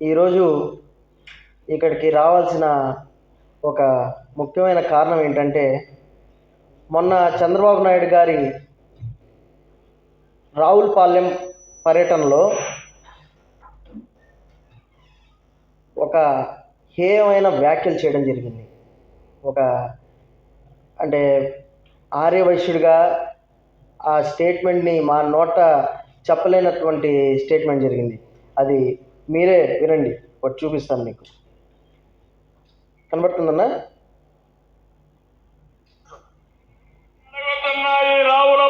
ఈరోజు ఇక్కడికి రావాల్సిన ఒక ముఖ్యమైన కారణం ఏంటంటే మొన్న చంద్రబాబు నాయుడు గారి రావులపాలెం పర్యటనలో ఒక హేయమైన వ్యాఖ్యలు చేయడం జరిగింది. ఒక అంటే ఆర్యవైశ్యుడిగా ఆ స్టేట్మెంట్ని మా నోట చెప్పలేనటువంటి స్టేట్మెంట్ జరిగింది. అది మీరే వినండి ఒకటి చూపిస్తాను మీకు. కనబడుతుందన్నా? రావుల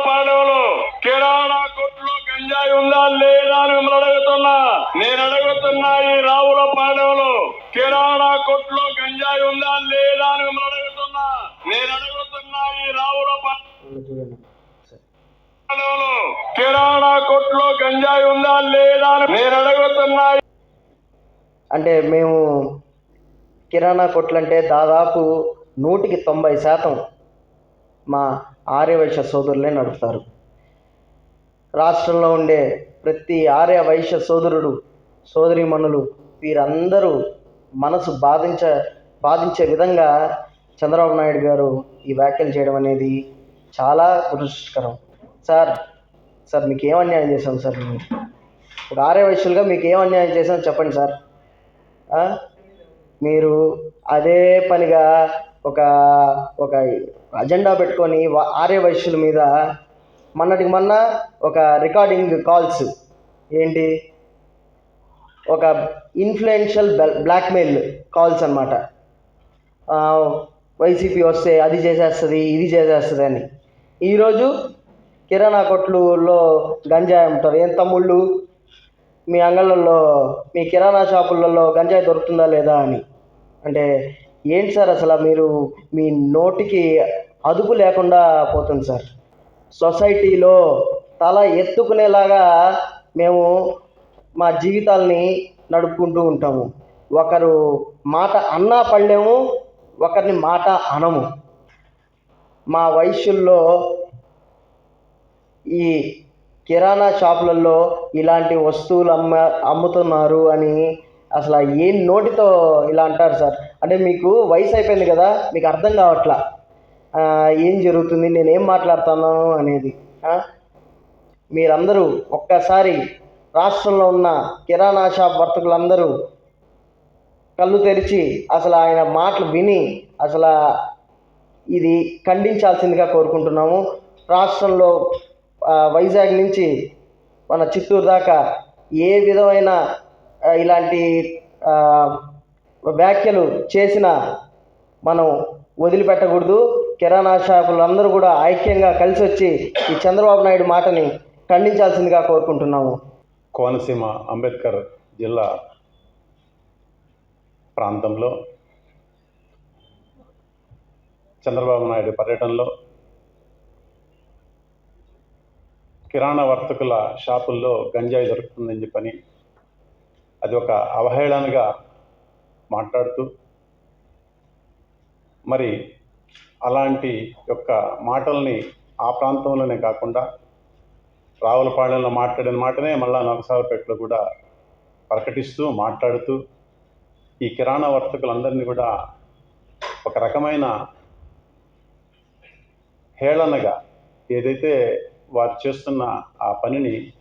కిరాణా కొట్లో గంజాయి ఉందా లేదా అని మిమ్మల్ని అడుగుతున్నా. నేను అడుగుతున్నా ఈ రావుల పాలెంలో కిరాణా కొట్లో గంజాయి ఉందా లేదా అని మిమ్మల్ని అడుగుతున్నా. నేను అడుగుతున్నా ఈ రావుల పా- చూడండి. సరే. పాలెంలో కిరాణా కొట్లో గంజాయి ఉందా లేదా నేను అడుగుతున్నా అంటే మేము కిరాణా కొట్లంటే దాదాపు నూటికి తొంభై శాతం మా ఆర్యవైశ్య సోదరులే నడుపుతారు. రాష్ట్రంలో ఉండే ప్రతి ఆర్య వైశ్య సోదరుడు సోదరిమణులు వీరందరూ మనసు బాధించ బాధించే విధంగా చంద్రబాబు నాయుడు గారు ఈ వ్యాఖ్యలు చేయడం అనేది చాలా దురదృష్టకరం. సార్ సార్ మీకు ఏం అన్యాయం చేశాం సార్ మేము? ఒక మీకు ఏం అన్యాయం చేశాం చెప్పండి సార్. మీరు అదే పనిగా ఒక ఒక అజెండా పెట్టుకొని ఆర్య వైశ్యుల మీద మొన్నటికి మొన్న ఒక రికార్డింగ్ కాల్స్. ఏంటి? ఒక ఇన్ఫ్లుయెన్షియల్ బ్లాక్మెయిల్ కాల్స్ అనమాట వైసీపీ వస్తే అది చేసేస్తుంది ఇది చేసేస్తుంది అని. ఈరోజు కిరాణా కొట్లులో గంజాయి అమ్ముతారు. ఏం తమ్ముళ్ళు మీ అంగళ్ళల్లో మీ కిరాణా షాపులలో గంజాయి దొరుకుతుందా లేదా అని. అంటే ఏంటి సార్ అసలు మీరు మీ నోటికి అదుపు లేకుండా పోతుంది సార్? సొసైటీలో తల ఎత్తుకునేలాగా మేము మా జీవితాల్ని నడుపుకుంటూ ఉంటాము. ఒకరు మాట అన్నా పడలేము ఒకరిని మాట అనము. మా వయసుల్లో ఈ కిరాణా షాపులలో ఇలాంటి వస్తువులు అమ్మ అమ్ముతున్నారు అని అసలు ఏం నోటితో ఇలా అంటారు సార్? అంటే మీకు వయసు అయిపోయింది కదా మీకు అర్థం కావట్లా? ఏం జరుగుతుంది? నేనేం మాట్లాడుతున్నాను మాట్లాడుతాను అనేది మీరందరూ ఒక్కసారి రాష్ట్రంలో ఉన్న కిరాణా షాప్ వర్తకులందరూ కళ్ళు తెరిచి అసలు ఆయన మాటలు విని అసలు ఇది ఖండించాల్సిందిగా కోరుకుంటున్నాము. రాష్ట్రంలో వైజాగ్ నుంచి మన చిత్తూరు దాకా ఏ విధమైన ఇలాంటి వ్యాఖ్యలు చేసినా మనం వదిలిపెట్టకూడదు. కిరాణా షాపులు అందరూ కూడా ఐక్యంగా కలిసి వచ్చి ఈ చంద్రబాబు నాయుడు మాటని ఖండించాల్సిందిగా కోరుకుంటున్నాము. కోనసీమ అంబేద్కర్ జిల్లా ప్రాంతంలో చంద్రబాబు నాయుడు పర్యటనలో కిరాణా వర్తకుల షాపుల్లో గంజాయి దొరుకుతుందని చెప్పని అది ఒక అవహేళనగా మాట్లాడుతూ మరి అలాంటి యొక్క మాటల్ని ఆ ప్రాంతంలోనే కాకుండా రావులపాళెంలో మాట్లాడిన మాటనే మళ్ళా నరసాలపేటలో కూడా ప్రకటిస్తూ మాట్లాడుతూ ఈ కిరాణా వర్తకులందరినీ కూడా ఒక రకమైన హేళనగా ఏదైతే వారు చేస్తున్న ఆ పనిని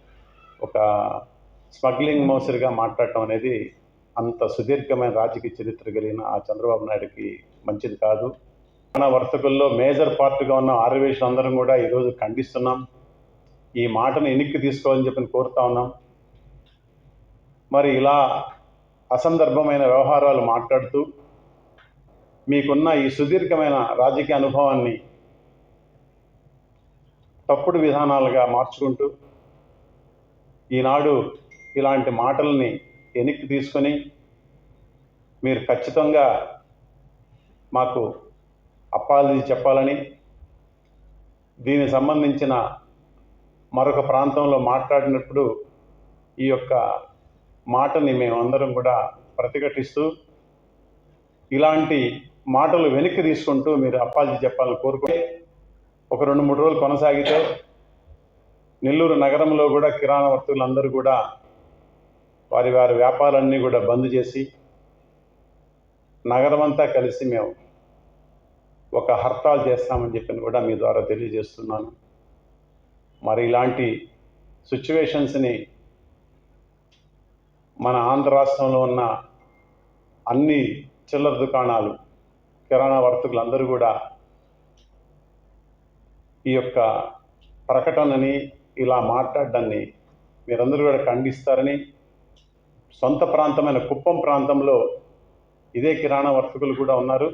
ఒక స్మగ్లింగ్ మోసరిగా మాట్లాడటం అనేది అంత సుదీర్ఘమైన రాజకీయ చరిత్ర కలిగిన ఆ చంద్రబాబు నాయుడుకి మంచిది కాదు. మన వర్తకుల్లో మేజర్ పార్ట్గా ఉన్న ఆర్వేషన్ అందరం కూడా ఈరోజు ఖండిస్తున్నాం. ఈ మాటను ఎన్నిక్కి తీసుకోవాలని చెప్పి కోరుతా ఉన్నాం. మరి ఇలా అసందర్భమైన వ్యవహారాలు మాట్లాడుతూ మీకున్న ఈ సుదీర్ఘమైన రాజకీయ అనుభవాన్ని తప్పుడు విధానాలుగా మార్చుకుంటూ ఈనాడు ఇలాంటి మాటల్ని వెనక్కి తీసుకొని మీరు ఖచ్చితంగా మాకు అప్పాలజీ చెప్పాలని దీనికి సంబంధించిన మరొక ప్రాంతంలో మాట్లాడినప్పుడు ఈ యొక్క మాటని మేమందరం కూడా ప్రతిఘటిస్తూ ఇలాంటి మాటలు వెనక్కి తీసుకుంటూ మీరు అప్పాజీ చెప్పాలని కోరుకుంటే ఒక రెండు మూడు రోజులు కొనసాగితే నెల్లూరు నగరంలో కూడా కిరాణా వర్తకులందరూ కూడా వారి వారి వ్యాపారాలన్నీ కూడా బంద్ చేసి నగరమంతా కలిసి మేము ఒక హర్తాల్ చేస్తామని చెప్పి కూడా మీ ద్వారా తెలియజేస్తున్నాను. మరి ఇలాంటి సిచ్యువేషన్స్ని మన ఆంధ్ర రాష్ట్రంలో ఉన్న అన్ని చిల్లర దుకాణాలు కిరాణా వర్తకులు అందరూ కూడా ఈ యొక్క ప్రకటనని ఇలా మాట్లాడడాన్ని మీరందరూ కూడా ఖండిస్తారని సొంత ప్రాంతమైన కుప్పం ప్రాంతంలో ఇదే కిరాణా వర్తకులు కూడా ఉన్నారు.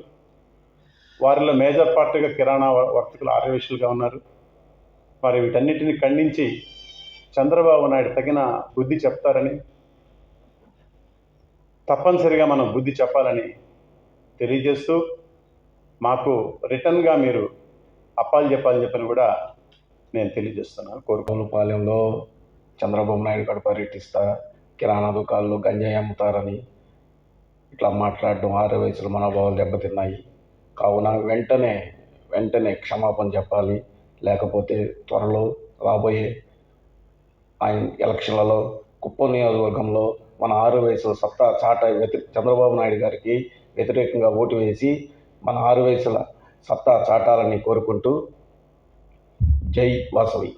వారిలో మేజర్ పార్టీగా కిరాణా వర్తకులు ఆర్యవేషులుగా ఉన్నారు. మరి వీటన్నిటిని ఖండించి చంద్రబాబు నాయుడు తగిన బుద్ధి చెప్తారని తప్పనిసరిగా మనం బుద్ధి చెప్పాలని తెలియజేస్తూ మాకు రిటర్న్గా మీరు అప్పాలు చెప్పాలని చెప్పని కూడా నేను తెలియజేస్తున్నాను కోరుకోలు పాలెంలో చంద్రబాబు నాయుడు గారు పర్యటిస్తా కిరాణా దుకాణాలు గంజాయి అమ్ముతారని ఇట్లా మాట్లాడడం ఆరు వయసులు మనోభావాలు దెబ్బతిన్నాయి. కావున వెంటనే వెంటనే క్షమాపణ చెప్పాలి. లేకపోతే త్వరలో రాబోయే ఆయన ఎలక్షన్లలో కుప్పం నియోజకవర్గంలో మన ఆరు వయసుల సత్తా చాట వ్యతి చంద్రబాబు నాయుడు గారికి వ్యతిరేకంగా ఓటు వేసి మన ఆరు వయసుల సత్తా చాటాలని కోరుకుంటూ జై వాసవి.